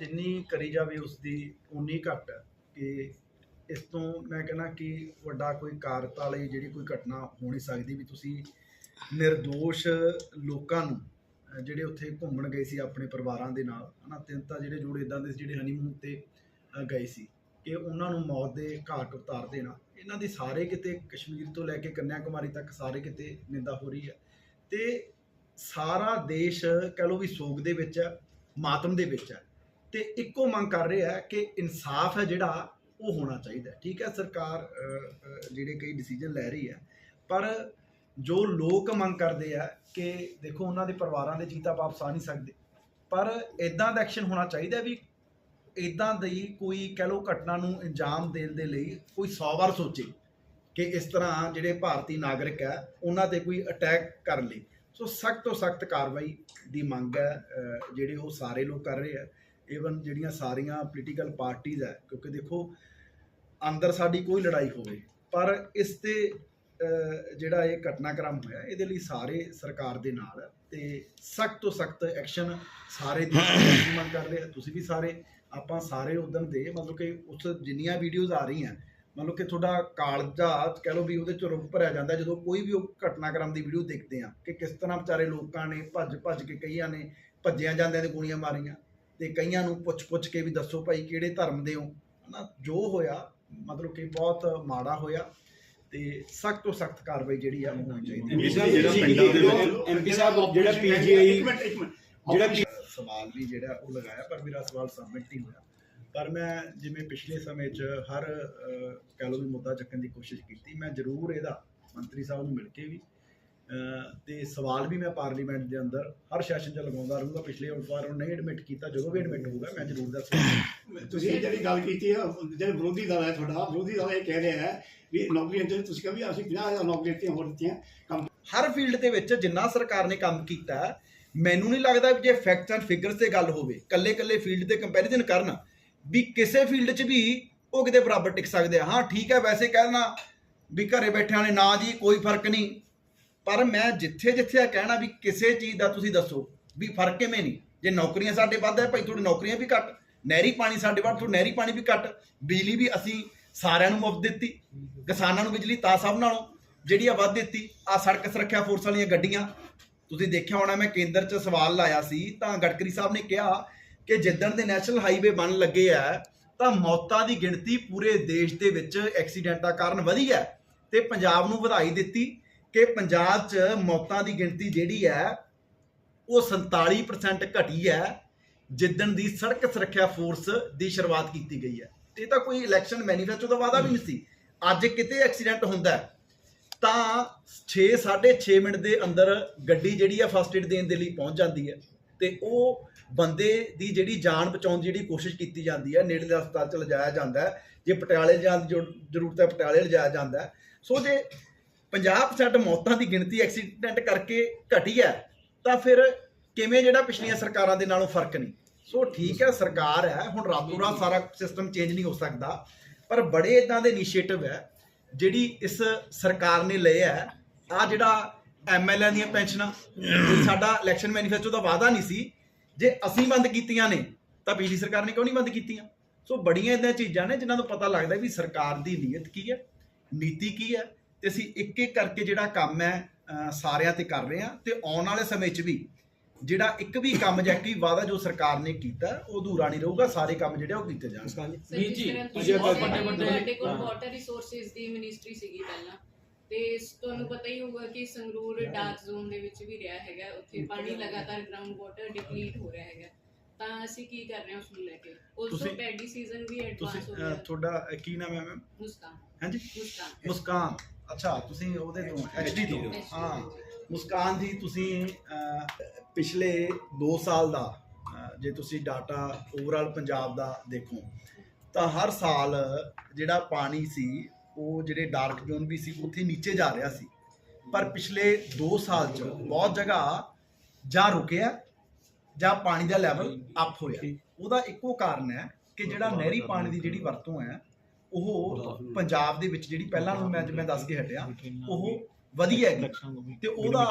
ਜਿੰਨੀ ਕਰੀ ਜਾਵੇ ਉਸ ਦੀ ਉਨੀ ਘੱਟ ਹੈ ਕਿ ਇਸ ਤੋਂ ਮੈਂ ਕਹਿੰਦਾ ਕਿ ਵੱਡਾ ਕੋਈ ਕਾਰਤ ਵਾਲੀ ਜਿਹੜੀ ਕੋਈ ਘਟਨਾ ਹੋ ਨਹੀਂ ਸਕਦੀ ਵੀ ਤੁਸੀਂ નિર્ਦੋਸ਼ ਲੋਕਾਂ ਨੂੰ ਜਿਹੜੇ ਉੱਥੇ ਘੁੰਮਣ ਗਏ ਸੀ ਆਪਣੇ ਪਰਿਵਾਰਾਂ ਦੇ ਨਾਲ, ਹਨਾ, ਤਿੰਨ ਤਾਂ ਜਿਹੜੇ ਜੋੜੇ ਇਦਾਂ ਦੇ ਸੀ ਜਿਹੜੇ ਹਨੀਮੂਨ ਤੇ ਗਏ ਸੀ ਕਿ ਉਹਨਾਂ ਨੂੰ ਮੌਤ ਦੇ ਘਾਟ ਉਤਾਰ ਦੇਣਾ। ਇਹਨਾਂ ਦੀ ਸਾਰੇ ਕਿਤੇ ਕਸ਼ਮੀਰ ਤੋਂ ਲੈ ਕੇ ਕੰਨਿਆ ਕੁਮਾਰੀ ਤੱਕ ਸਾਰੇ ਕਿਤੇ ਨਿੰਦਾ ਹੋ ਰਹੀ ਹੈ ਤੇ ਸਾਰਾ ਦੇਸ਼ ਕਹ ਲਓ ਵੀ ਸੋਗ ਦੇ ਵਿੱਚ ਹੈ, ਮਾਤਮ ਦੇ ਵਿੱਚ ਹੈ। ਤੇ ਇੱਕੋ ਮੰਗ ਕਰ ਰਿਹਾ ਹੈ ਕਿ ਇਨਸਾਫ ਹੈ ਜਿਹੜਾ, ਉਹ ਹੋਣਾ ਚਾਹੀਦਾ ਠੀਕ ਹੈ, ਸਰਕਾਰ ਜਿਹੜੇ ਕਈ ਡਿਸੀਜਨ ਲੈ ਰਹੀ ਹੈ, ਪਰ ਜੋ ਲੋਕ ਮੰਗ ਕਰਦੇ ਆ ਕਿ ਦੇਖੋ ਉਹਨਾਂ ਦੇ ਪਰਿਵਾਰਾਂ ਦੇ ਜੀਤਾ ਵਾਪਸ ਆ ਨਹੀਂ ਸਕਦੇ, ਪਰ ਇਦਾਂ ਦਾ ਐਕਸ਼ਨ ਹੋਣਾ ਚਾਹੀਦਾ ਵੀ ਇਦਾਂ ਦੀ ਕੋਈ ਕਹਿ ਲਓ ਘਟਨਾ ਨੂੰ ਅੰਜਾਮ ਦੇਣ ਦੇ ਲਈ ਕੋਈ 100 ਵਾਰ ਸੋਚੇ ਕਿ ਇਸ ਤਰ੍ਹਾਂ ਜਿਹੜੇ ਭਾਰਤੀ ਨਾਗਰਿਕ ਹੈ, ਉਹਨਾਂ ਤੇ ਕੋਈ ਅਟੈਕ ਕਰ ਲਈ। ਸੋ ਸਖਤ ਤੋਂ ਸਖਤ ਕਾਰਵਾਈ ਦੀ ਮੰਗ ਹੈ ਜਿਹੜੇ ਉਹ ਸਾਰੇ ਲੋਕ ਕਰ ਰਹੇ ਆ ਈਵਨ ਜਿਹੜੀਆਂ ਸਾਰੀਆਂ ਪੋਲੀਟੀਕਲ ਪਾਰਟੀਆਂ ਹੈ, ਕਿਉਂਕਿ ਦੇਖੋ, ਅੰਦਰ ਸਾਡੀ ਕੋਈ ਲੜਾਈ ਹੋਵੇ, ਪਰ ਇਸ ਤੇ ਜਿਹੜਾ ਇਹ ਘਟਨਾਕ੍ਰਮ ਹੋਇਆ, ਇਹਦੇ ਲਈ ਸਾਰੇ ਸਰਕਾਰ ਦੇ ਨਾਲ ਹੈ ਤੇ ਸਖਤ ਤੋਂ ਸਖਤ ਐਕਸ਼ਨ ਸਾਰੇ ਦੇਸ਼ ਦੀ ਮੰਗ ਕਰ ਰਹੇ ਤੁਸੀਂ ਵੀ ਸਾਰੇ, ਆਪਾਂ ਸਾਰੇ ਉਦੋਂ ਦੇ, ਮਤਲਬ ਕਿ ਉਸ ਜਿੰਨੀਆਂ ਵੀਡੀਓਜ਼ ਆ ਰਹੀਆਂ, ਮਤਲਬ ਕਿ ਤੁਹਾਡਾ ਕਾਲਜਾ ਕਹਿ ਲਓ ਵੀ ਉਹਦੇ ਚ ਰੁੱਖ ਭਰਿਆ ਜਾਂਦਾ, ਜਦੋਂ ਕੋਈ ਵੀ ਉਹ ਘਟਨਾਕ੍ਰਮ ਦੀ ਵੀਡੀਓ ਦੇਖਦੇ ਆ, ਕਿ ਕਿਸ ਤਰ੍ਹਾਂ ਵਿਚਾਰੇ ਲੋਕਾਂ ਨੇ ਭੱਜ ਭੱਜ ਕੇ ਕਈਆਂ ਨੇ ਭੱਜਿਆਂ ਜਾਂਦਿਆਂ ਦੇ ਗੋਲੀਆਂ ਮਾਰੀਆਂ ਤੇ ਕਈਆਂ ਨੂੰ ਪੁੱਛ ਪੁੱਛ ਕੇ ਵੀ ਦੱਸੋ ਭਾਈ ਕਿਹੜੇ ਧਰਮ ਦੇ ਹੋ? ਹਨਾ ਜੋ ਹੋਇਆ ਮਤਲਬ ਕਿ ਬਹੁਤ ਮਾੜਾ ਹੋਇਆ ਤੇ ਸਖਤ ਤੋਂ ਸਖਤ ਕਾਰਵਾਈ ਜਿਹੜੀ ਆ ਉਹ ਹੋਣੀ ਚਾਹੀਦੀ ਹੈ। ਜਿਹੜਾ ਪਿੰਡਾਂ ਦੇ ਵਿੱਚ ਐਮਪੀ ਸਾਹਿਬ ਜਿਹੜਾ ਪੀਜੀਆਈ ਜਿਹੜਾ ਸਵਾਲ ਵੀ ਜਿਹੜਾ ਉਹ ਲਗਾਇਆ ਪਰ ਮੇਰਾ ਸਵਾਲ ਸਬਮਿਟ ਨਹੀਂ ਹੋਇਆ। ਪਰ ਮੈਂ ਜਿਵੇਂ ਪਿਛਲੇ ਸਮੇਂ 'ਚ ਹਰ ਵੀ ਮੁੱਦਾ ਚੱਕਣ ਦੀ ਕੋਸ਼ਿਸ਼ ਕੀਤੀ ਮੈਂ ਜ਼ਰੂਰ ਇਹਦਾ ਮੰਤਰੀ ਸਾਹਿਬ ਨੂੰ ਮਿਲ ਕੇ ਵੀ ਤੇ ਸਵਾਲ ਵੀ ਮੈਂ ਪਾਰਲੀਮੈਂਟ ਦੇ ਅੰਦਰ ਹਰ ਸੈਸ਼ਨ 'ਚ ਲਗਾਉਂਦਾ ਰਹੂੰਗਾ। ਪਿਛਲੇ ਵਾਰ ਉਹ ਨਹੀਂ ਐਡਮਿਟ ਕੀਤਾ ਜਦੋਂ ਵੀ ਐਡਮਿਟ ਹੋਊਗਾ ਮੈਂ ਜ਼ਰੂਰ ਦੱਸਾਂਗਾ। ਤੁਸੀਂ ਜਿਹੜੀ ਗੱਲ ਕੀਤੀ ਹੈ ਜਿਹੜੇ ਵਿਰੋਧੀ ਦਲ ਹੈ ਤੁਹਾਡਾ ਵਿਰੋਧੀ ਦਲ ਇਹ ਕਹਿ ਰਿਹਾ ਹੈ ਵੀ ਨੌਕਰੀਆਂ ਤੇ ਤੁਸੀਂ ਕਿਹਾ ਵੀ ਅਸੀਂ 50000 ਨੌਕਰੀਆਂ ਦਿੱਤੀਆਂ ਹੋਰ ਦਿੱਤੀਆਂ ਕੰਮ ਹਰ ਫੀਲਡ ਦੇ ਵਿੱਚ ਜਿੰਨਾ ਸਰਕਾਰ ਨੇ ਕੰਮ ਕੀਤਾ ਮੈਨੂੰ ਨਹੀਂ ਲੱਗਦਾ ਵੀ ਜੇ ਫੈਕਟਸ ਐਂਡ ਫਿਗਰਸ ਤੇ ਗੱਲ ਹੋਵੇ ਕੱਲੇ ਕੱਲੇ ਫੀਲਡ ਤੇ ਕੰਪੈਰੀਜ਼ਨ ਕਰਨ ਵੀ ਕਿਸੇ ਫੀਲਡ 'ਚ ਵੀ ਉਹ ਕਿਤੇ ਬਰਾਬਰ ਟਿਕ ਸਕਦੇ ਆ। ਹਾਂ ਠੀਕ ਹੈ ਵੈਸੇ ਕਹਿਣਾ ਵੀ ਘਰੇ ਬੈਠਿਆਂ ਨੇ ਨਾ ਜੀ ਕੋਈ ਫ਼ਰਕ ਨਹੀਂ। ਪਰ ਮੈਂ ਜਿੱਥੇ ਜਿੱਥੇ ਇਹ ਕਹਿਣਾ ਵੀ ਕਿਸੇ ਚੀਜ਼ ਦਾ ਤੁਸੀਂ ਦੱਸੋ ਵੀ ਫ਼ਰਕ ਕਿਵੇਂ ਨਹੀਂ। ਜੇ ਨੌਕਰੀਆਂ ਸਾਡੇ ਵੱਧ ਹੈ ਭਾਈ ਤੁਹਾਡੀ ਨੌਕਰੀਆਂ ਵੀ ਘੱਟ, ਨਹਿਰੀ ਪਾਣੀ ਸਾਡੇ ਵੱਧ, ਤੁਹਾਡੀ ਨਹਿਰੀ ਪਾਣੀ ਵੀ ਘੱਟ, ਬਿਜਲੀ ਵੀ ਅਸੀਂ ਸਾਰਿਆਂ ਨੂੰ ਮੁਫਤ ਦਿੱਤੀ, ਕਿਸਾਨਾਂ ਨੂੰ ਬਿਜਲੀ ਤਾਂ ਸਭ ਨਾਲੋਂ ਜਿਹੜੀ ਆ ਵੱਧ ਦਿੱਤੀ, ਆ ਸੜਕ ਸੁਰੱਖਿਆ ਫੋਰਸ ਵਾਲੀਆਂ ਗੱਡੀਆਂ। ਤੁਸੀਂ ਦੇਖਿਆ ਹੋਣਾ ਮੈਂ ਕੇਂਦਰ 'ਚ ਸਵਾਲ ਲਾਇਆ ਸੀ, ਤਾਂ ਗਡਕਰੀ ਸਾਹਿਬ ਨੇ ਕਿਹਾ ਕਿ ਜਿੱਦਣ ਦੇ ਨੈਸ਼ਨਲ ਹਾਈਵੇ ਬਣ ਲੱਗੇ ਆ, ਤਾਂ ਮੌਤਾਂ ਦੀ ਗਿਣਤੀ ਪੂਰੇ ਦੇਸ਼ ਦੇ ਵਿੱਚ ਐਕਸੀਡੈਂਟਾਂ ਕਾਰਨ ਵਧੀ ਹੈ ਤੇ ਪੰਜਾਬ ਨੂੰ ਵਧਾਈ ਦਿੱਤੀ। ਕਿ ਪੰਜਾਬ 'ਚ ਮੌਤਾਂ ਦੀ ਗਿਣਤੀ ਜਿਹੜੀ ਹੈ ਉਹ 47% ਘਟੀ ਹੈ ਜਿੱਦਣ ਦੀ ਸੜਕ ਸੁਰੱਖਿਆ ਫੋਰਸ ਦੀ ਸ਼ੁਰੂਆਤ ਕੀਤੀ ਗਈ ਹੈ। ਇਹ ਤਾਂ ਕੋਈ ਇਲੈਕਸ਼ਨ ਮੈਨੀਫੈਸਟੋ ਦਾ ਵਾਅਦਾ ਵੀ ਨਹੀਂ ਸੀ। ਅੱਜ ਕਿਤੇ ਐਕਸੀਡੈਂਟ ਹੁੰਦਾ ਹੈ, ਤਾਂ 6 6.5 ਮਿੰਟ ਦੇ ਅੰਦਰ ਗੱਡੀ ਜਿਹੜੀ ਹੈ ਫਸਟ ਏਡ ਦੇਣ ਦੇ ਲਈ ਪਹੁੰਚ ਜਾਂਦੀ ਹੈ। ਤੇ ਉਹ ਬੰਦੇ ਦੀ ਜਿਹੜੀ ਜਾਨ ਬਚਾਉਣ ਦੀ ਜਿਹੜੀ ਕੋਸ਼ਿਸ਼ ਕੀਤੀ ਜਾਂਦੀ ਹੈ ਨੇੜਲੇ ਹਸਪਤਾਲ ਚ ਲਿਜਾਇਆ ਜਾਂਦਾ ਹੈ। ਜੇ ਪਟਿਆਲੇ ਜਾਣ ਦੀ ਜ਼ਰੂ- ਜ਼ਰੂਰਤ ਹੈ ਪਟਿਆਲੇ ਲਿਜਾਇਆ ਜਾਂਦਾ ਸੋ ਜੇ 50% ਮੌਤਾਂ ਦੀ ਗਿਣਤੀ ਐਕਸੀਡੈਂਟ ਕਰਕੇ ਘਟੀ ਹੈ, ਤਾਂ ਫਿਰ ਕਿਵੇਂ ਜਿਹੜਾ ਪਿਛਲੀਆਂ ਸਰਕਾਰਾਂ ਦੇ ਨਾਲੋਂ ਫ਼ਰਕ ਨਹੀਂ ਸੋ ਠੀਕ ਹੈ, ਸਰਕਾਰ ਹੈ, ਹੁਣ ਰਾਤੋਂ ਰਾਤ ਸਾਰਾ ਸਿਸਟਮ ਚੇਂਜ ਨਹੀਂ ਹੋ ਸਕਦਾ, ਪਰ ਬੜੇ ਇਦਾਂ ਦੇ ਇਨੀਸ਼ੀਏਟਿਵ ਹੈ, ਜਿਹੜੀ ਇਸ ਸਰਕਾਰ ਨੇ ਲਏ ਹੈ। ਆ ਜਿਹੜਾ ਐਮਐਲਏ ਦੀਆਂ ਪੈਨਸ਼ਨਾਂ ਸਾਡਾ ਇਲੈਕਸ਼ਨ ਮੈਨੀਫੈਸਟੋ ਦਾ ਵਾਅਦਾ ਨਹੀਂ ਸੀ, ਜੇ ਅਸੀਂ ਬੰਦ ਕੀਤੀਆਂ ਨੇ, ਤਾਂ ਪਿਛਲੀ ਸਰਕਾਰ ਨੇ ਕਿਉਂ ਨਹੀਂ ਬੰਦ ਕੀਤੀਆਂ? ਸੋ ਬੜੀਆਂ ਇਦਾਂ ਚੀਜ਼ਾਂ ਨੇ ਜਿਨ੍ਹਾਂ ਤੋਂ ਪਤਾ ਲੱਗਦਾ ਵੀ ਸਰਕਾਰ ਦੀ ਨੀਅਤ ਕੀ ਹੈ, ਨੀਤੀ ਕੀ ਹੈ ਤੇ ਅਸੀਂ ਇੱਕ ਇੱਕ ਕਰਕੇ ਜਿਹੜਾ ਕੰਮ ਹੈ ਸਾਰਿਆਂ ਤੇ ਕਰ ਰਹੇ ਹਾਂ ਤੇ ਆਉਣ ਵਾਲੇ ਸਮੇਂ 'ਚ ਵੀ ਜਿਹੜਾ ਇੱਕ ਵੀ ਕੰਮ ਜਾਂ ਕੋਈ ਵਾਅਦਾ ਜੋ ਸਰਕਾਰ ਨੇ ਕੀਤਾ ਉਹ ਅਧੂਰਾ ਨਹੀਂ ਰਹੂਗਾ ਸਾਰੇ ਕੰਮ ਜਿਹੜੇ ਆ ਉਹ ਕੀਤੇ ਜਾਣਗੇ। ਜੀ, ਤਰ੍ਹਾਂ ਤੁਸੀਂ ਵੱਡੇ ਵੱਡੇ- ਕੋਲ। ਵਾਟਰ ਰਿਸੋਰਸਸ ਦੀ ਮਿਨਿਸਟਰੀ ਸੀਗੀ ਪਹਿਲਾਂ ਤੇ ਤੁਹਾਨੂੰ ਪਤਾ ਹੀ ਹੋਊਗਾ ਕਿ ਸੰਗਰੂਰ ਡਾਰਕ ਜ਼ੋਨ ਦੇ ਵਿੱਚ ਵੀ ਰਿਹਾ ਹੈਗਾ ਉੱਥੇ ਪਾਣੀ ਲਗਾਤਾਰ ਗਰਾਊਂਡ ਵਾਟਰ ਡਿਪਲੀਟ ਹੋ ਰਿਹਾ ਹੈਗਾ। ਤਾਂ ਅਸੀਂ ਕੀ ਕਰ ਰਹੇ ਹਾਂ ਉਸ ਨੂੰ ਲੈ ਕੇ? ਉਸੋ ਤੁਸੀਂ- ਪੈਡੀ ਸੀਜ਼ਨ ਵੀ ਐਡਵਾਂਸ ਹੋ ਗਿਆ। ਤੁਹਾਡਾ ਕੀ ਨਾਮ ਹੈ ਮੈਮ? ਮੁਸਕਾਨ। ਹਾਂਜੀ ਮੁਸਕਾਨ। ਮੁਸਕਾਨ। ਅੱਛਾ ਤੁਸੀਂ ਉਹਦੇ ਤੋਂ ਐਚਡੀ ਤੋਂ? ਹਾਂ। ਮੁਸਕਾਨ ਜੀ ਤੁਸੀਂ ਪਿਛਲੇ 2 ਸਾਲ ਦਾ ਜੇ ਤੁਸੀਂ ਡਾਟਾ ਓਵਰਆਲ ਪੰਜਾਬ ਦਾ ਦੇਖੋ ਤਾਂ ਹਰ ਸਾਲ ਜਿਹੜਾ ਪਾਣੀ ਸੀ ਉਹ ਜਿਹੜੇ ਡਾਰਕ ਜ਼ੋਨ ਵੀ ਸੀ ਉੱਥੇ ਨੀਚੇ ਜਾ ਰਿਹਾ ਸੀ। ਪਰ ਪਿਛਲੇ 2 ਸਾਲ ਚ ਬਹੁਤ ਜਗ੍ਹਾ ਜਾਂ ਰੁਕਿਆ ਜਾਂ ਪਾਣੀ ਦਾ ਲੈਵਲ ਅਪ ਹੋਇਆ। ਉਹਦਾ ਇੱਕੋ ਕਾਰਨ ਹੈ ਕਿ ਜਿਹੜਾ ਨਹਿਰੀ ਪਾਣੀ ਦੀ ਜਿਹੜੀ ਵਰਤੋਂ ਹੈ ਉਹ ਪੰਜਾਬ ਦੇ ਵਿੱਚ ਜਿਹੜੀ ਪਹਿਲਾਂ ਨੂੰ ਮੈਂ ਜਿਵੇਂ ਦੱਸ ਕੇ ਹਟਿਆ ਉਹ ਵਧੀਆ ਹੈਗੀ ਤੇ ਉਹਦਾ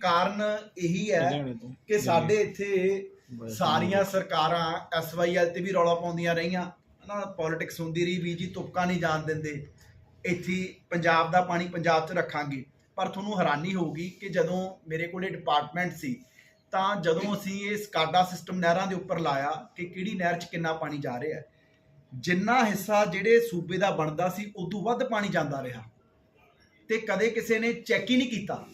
ਕਾਰਨ ਇਹੀ ਹੈ ਕਿ ਸਾਡੇ ਇੱਥੇ ਸਾਰੀਆਂ ਸਰਕਾਰਾਂ ਐਸਵਾਈਐਲ ਤੇ ਵੀ ਰੌਲਾ ਪਾਉਂਦੀਆਂ ਰਹੀਆਂ। ਹਨਾ ਪੋਲਿਟਿਕਸ ਹੁੰਦੀ ਰਹੀ ਵੀ ਜੀ ਤੁਪਕਾ ਨਹੀਂ ਜਾਣ ਦਿੰਦੇ। ਇੱਥੇ ਹੀ ਪੰਜਾਬ ਦਾ ਪਾਣੀ ਪੰਜਾਬ 'ਚ ਰੱਖਾਂਗੇ। ਪਰ ਤੁਹਾਨੂੰ ਹੈਰਾਨੀ ਹੋਊਗੀ ਕਿ ਜਦੋਂ ਮੇਰੇ ਕੋਲੇ ਡਿਪਾਰਟਮੈਂਟ ਸੀ ਤਾਂ ਜਦੋਂ ਅਸੀਂ ਇਹ ਸਕਾਡਾ ਸਿਸਟਮ ਨਹਿਰਾਂ ਦੇ ਉੱਪਰ ਲਾਇਆ ਕਿ ਕਿਹੜੀ ਨਹਿਰ 'ਚ ਕਿੰਨਾ ਪਾਣੀ ਜਾ ਰਿਹਾ ਹੈ। ਜਿੰਨਾ ਹਿੱਸਾ ਜਿਹੜੇ ਸੂਬੇ ਦਾ ਬਣਦਾ ਸੀ ਉਦੋਂ ਵੱਧ ਪਾਣੀ ਜਾਂਦਾ ਰਿਹਾ। ਤੇ ਕਦੇ ਕਿਸੇ ਨੇ ਚੈੱਕ ਹੀ ਨਹੀਂ ਕੀਤਾ।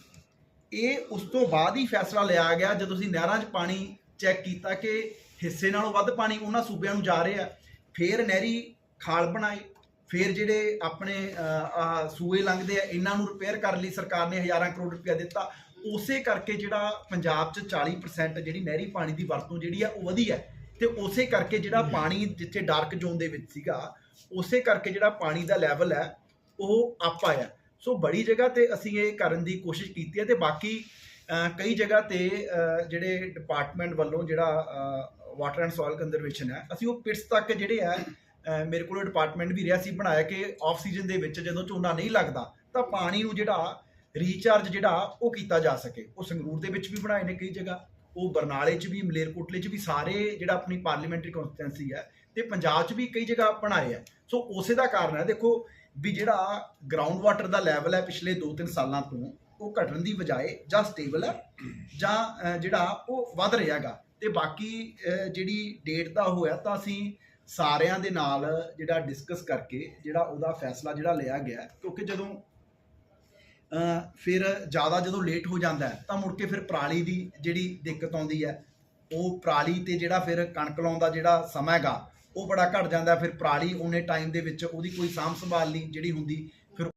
ਇਹ ਉਸ ਤੋਂ ਬਾਅਦ ਹੀ ਫੈਸਲਾ ਲਿਆ ਗਿਆ, ਜਦੋਂ ਅਸੀਂ ਨਹਿਰਾਂ 'ਚ ਪਾਣੀ ਚੈੱਕ ਕੀਤਾ ਕਿ ਹਿੱਸੇ ਨਾਲੋਂ ਵੱਧ ਪਾਣੀ ਉਹਨਾਂ ਸੂਬਿਆਂ ਨੂੰ ਜਾ ਰਿਹਾ। ਫੇਰ ਨਹਿਰੀ ਖਾਲ ਬਣਾਈ ਫਿਰ ਜਿਹੜੇ ਆਪਣੇ ਸੂਏ ਲੰਘਦੇ ਆ, ਇਹਨਾਂ ਨੂੰ ਰਿਪੇਅਰ ਕਰਨ ਲਈ ਸਰਕਾਰ ਨੇ ਹਜ਼ਾਰਾਂ ਕਰੋੜ ਰੁਪਇਆ ਦਿੱਤਾ। ਉਸੇ ਕਰਕੇ ਜਿਹੜਾ ਪੰਜਾਬ 'ਚ 40% ਜਿਹੜੀ ਨਹਿਰੀ ਪਾਣੀ ਦੀ ਵਰਤੋਂ ਜਿਹੜੀ ਆ, ਉਹ ਵਧੀ ਹੈ। ਤੇ ਉਸੇ ਕਰਕੇ ਜਿਹੜਾ ਪਾਣੀ ਜਿੱਥੇ ਡਾਰਕ ਜ਼ੋਨ ਦੇ ਵਿੱਚ ਸੀਗਾ ਉਸੇ ਕਰਕੇ ਜਿਹੜਾ ਪਾਣੀ ਦਾ ਲੈਵਲ ਹੈ ਉਹ ਅਪ ਆਇਆ। ਸੋ ਬੜੀ ਜਗ੍ਹਾ ਤੇ ਅਸੀਂ ਇਹ ਕਰਨ ਦੀ ਕੋਸ਼ਿਸ਼ ਕੀਤੀ ਹੈ ਤੇ ਬਾਕੀ ਕਈ ਜਗ੍ਹਾ ਤੇ ਜਿਹੜੇ ਡਿਪਾਰਟਮੈਂਟ ਵੱਲੋਂ ਜਿਹੜਾ ਵਾਟਰ ਐਂਡ ਸੋਇਲ ਕੰਜ਼ਰਵੇਸ਼ਨ ਹੈ ਅਸੀਂ ਉਹ ਪਿਟਸ ਤੱਕ ਜਿਹੜੇ ਆ ਮੇਰੇ ਕੋਲ ਡਿਪਾਰਟਮੈਂਟ ਵੀ ਰਿਹਾ ਸੀ ਬਣਾਇਆ ਕਿ ਆਫ ਸੀਜ਼ਨ ਦੇ ਵਿੱਚ ਜਦੋਂ ਝੋਨਾ ਨਹੀਂ ਲੱਗਦਾ ਤਾਂ ਪਾਣੀ ਨੂੰ ਜਿਹੜਾ ਰੀਚਾਰਜ ਜਿਹੜਾ ਉਹ ਕੀਤਾ ਜਾ ਸਕੇ। ਉਹ ਸੰਗਰੂਰ ਦੇ ਵਿੱਚ ਵੀ ਬਣਾਏ ਨੇ ਕਈ ਜਗ੍ਹਾ। ਉਹ ਬਰਨਾਲੇ 'ਚ ਵੀ, ਮਲੇਰਕੋਟਲੇ 'ਚ ਵੀ ਸਾਰੇ ਜਿਹੜਾ ਆਪਣੀ ਪਾਰਲੀਮੈਂਟਰੀ ਕਨਸਟੀਟੈਂਸੀ ਹੈ ਤੇ ਪੰਜਾਬ 'ਚ ਵੀ ਕਈ ਜਗ੍ਹਾ ਬਣਾਏ ਆ। ਸੋ ਉਸੇ ਦਾ ਕਾਰਨ ਹੈ, ਦੇਖੋ ਵੀ ਜਿਹੜਾ ਗਰਾਊਂਡ ਵਾਟਰ ਦਾ ਲੈਵਲ ਹੈ ਪਿਛਲੇ 2-3 ਸਾਲਾਂ ਤੋਂ, ਉਹ ਘਟਣ ਦੀ ਬਜਾਏ ਜਾਂ ਸਟੇਬਲ ਹੈ ਜਾਂ ਜਿਹੜਾ ਉਹ ਵੱਧ ਰਿਹਾਗਾ ਤੇ ਬਾਕੀ ਜਿਹੜੀ ਡੇਟ ਦਾ ਹੋਇਆ ਤਾਂ ਅਸੀਂ ਸਾਰਿਆਂ ਦੇ ਨਾਲ ਜਿਹੜਾ ਡਿਸਕਸ ਕਰਕੇ ਜਿਹੜਾ ਉਹਦਾ ਫੈਸਲਾ ਜਿਹੜਾ ਲਿਆ ਗਿਆ, ਕਿਉਂਕਿ ਜਦੋਂ ਫਿਰ ਜ਼ਿਆਦਾ ਜਦੋਂ ਲੇਟ ਹੋ ਜਾਂਦਾ ਤਾਂ ਮੁੜ ਕੇ ਫਿਰ ਪਰਾਲੀ ਦੀ ਜਿਹੜੀ ਦਿੱਕਤ ਆਉਂਦੀ ਹੈ, ਉਹ ਪਰਾਲੀ ਤੇ ਜਿਹੜਾ ਫਿਰ ਕਣਕ ਲਾਉਣ ਦਾ ਜਿਹੜਾ ਸਮਾਂ ਹੈਗਾ, ਉਹ ਬੜਾ ਘਟ ਜਾਂਦਾ ਫਿਰ ਪਰਾਲੀ ਉਹਨੇ ਟਾਈਮ ਦੇ ਵਿੱਚ ਉਹਦੀ ਕੋਈ ਸਾਂਭ ਸੰਭਾਲ ਨਹੀਂ ਜਿਹੜੀ ਹੁੰਦੀ